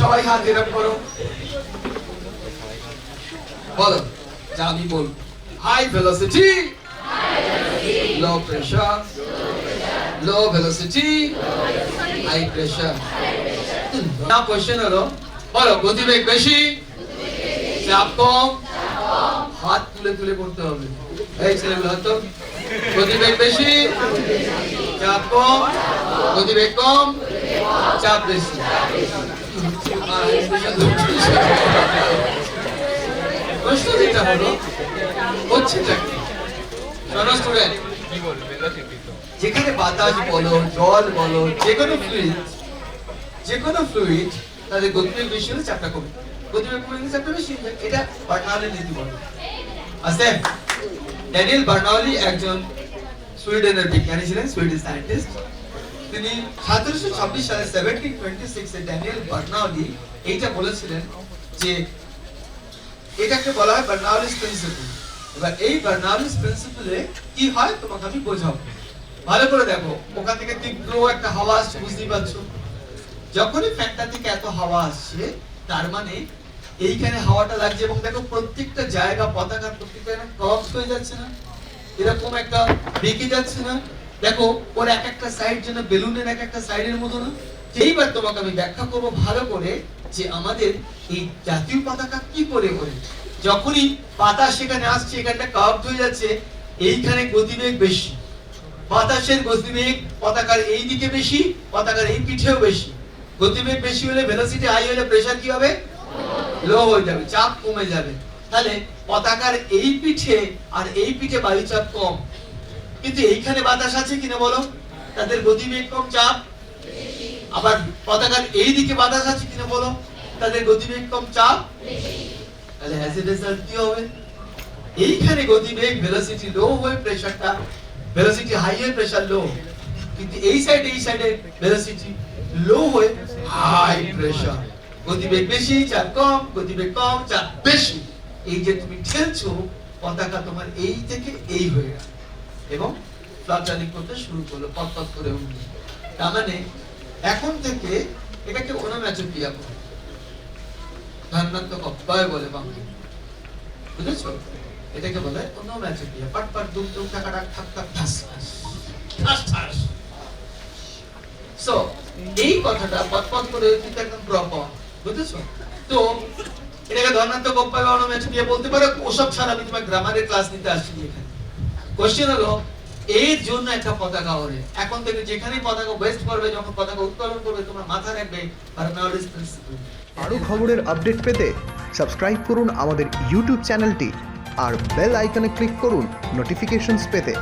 সবাই হাত এরকম করো। বলো, যা আমি বল high velocity low pressure low velocity high pressure না কোশ্চেন হলো, বলো, গতিবেগ বেশি, চাপ কম, হাত তুলে তুলে করতে হবে। এই ছেলেগুলো হাত তো। গতিবেগ বেশি, চাপ কম, গতিবেগ কম চাপ বেশি। প্রশ্ন যেখানে বাতাস বলো, জল বলো, যে কোনো ফ্লুইড যে কোনো ফ্লুইড তাদের গতিবেগ বেশি হলে চাপটা কমে। গতিবেগ কমে চাপটা বেশি এটা বার্নাউলির নীতি বলে। আছে ড্যানিয়েল বার্নাউলি একজন সুইডেনের বিজ্ঞানী ছিলেন, সুইডিশ সায়েন্টিস্ট। তিনি সতেরোশো ছাব্বিশ সালে সেভেন্টিন টোয়েন্টি সিক্সে ড্যানিয়েল বার্নাউলি এইটা বলেছিলেন যে এটাকে বলা হয় বার্নাউলিস প্রিন্সিপাল। এবার এই বার্নাউলিস প্রিন্সিপলে কি হয় তোমাকে আমি বোঝাবো। ভালো করে দেখো, ওখান থেকে তীব্র একটা হাওয়া আসছে, বুঝতেই পারছ? যখনই ফ্যানটা থেকে এত হাওয়া আসছে, তার মানে এইখানে হাওয়াটা লাগছে এবং দেখো প্রত্যেকটা জায়গা, পতাকা প্রত্যেকটা ক্রস হয়ে যাচ্ছে না। এরকম একটা বেঁকে যাচ্ছে না। দেখো, ওর এক একটা সাইড যেন বেলুনের এক একটা সাইডের মতো না। এইবার তোমাকে আমি ব্যাখ্যা করব ভালো করে যে আমাদের এই জাতীয় পতাকা কি করে করে যখনই পাতা সেখানে আসছে, এখানটা কার্ভ হয়ে যাচ্ছে, এইখানে গতিবেগ বেশি। বাতাসের গতিবেগ পতাকার এই দিকে বেশি, পতাকার এই পিঠেও বেশি। গতিবেগ বেশি হলে ভেলোসিটি হাই হলে প্রেসার কি হবে? লো হয়ে যাবে, চাপ কমে যাবে। তাহলে পতাকার এই পিঠে আর এই পিঠে বায়ুচাপ কম। কিন্তু এইখানে বাতাস আছে কিনা বলো? তাদের গতিবেগ কম, চাপ। আবার পতাকার এই দিকে বাতাস আছে কিনা বলো? তাদের গতিবেগ কম, চাপ। তাহলে অ্যাজ এ কি হবে? এইখানে গতিবেগ ভেলোসিটি লো হয়ে প্রেসারটা ভেলোসিটি হাই হয়ে প্রেসার লো কিন্তু এই সাইডে এই সাইডে ভেলোসিটি লো হয়ে হাই প্রেসার গতিবেগ বেশি, চাপ কম গতিবেগ কম, চাপ বেশি। এই যে তুমি ঠেলছো, পতাকা তোমার এই থেকে এই হয়ে গেল এবং ফ্লাচারিং করতে শুরু করল পট পট করে তার মানে এখন থেকে এটাকে অনাম্যাচক্রিয়া করো। ধন্যাত্মক অব্যয় বলে বাংলা বুঝেছ? এটাকে বলে অনাম্যাচক্রিয়া পাট পাট দুম দুম টাকা টাক ঠাক ঠাক ঠাস ঠাস। ঠাস সো এই কথাটা পট পট করে কিন্তু একদম প্রপার বুঝেছ? তো, এটাকে ধর্নাত্মক অব্যয় বা অনাম্যাচক্রিয়া বলতে পারো, ওসব ছাড়া আমি তোমার গ্রামারের ক্লাস নিতে আসছি এখানে। কোশ্চেন হলো, এর জন্য একটা পতাকা ওরে এখন থেকে যেখানে পতাকা ওয়েস্ট করবে, যখন পতাকা উত্তোলন করবে, তোমার মাথা রাখবে, আর খবরের আপডেট পেতে সাবস্ক্রাইব করুন আমাদের ইউটিউব চ্যানেলটি আর বেল আইকনে ক্লিক করুন নোটিফিকেশনস পেতে।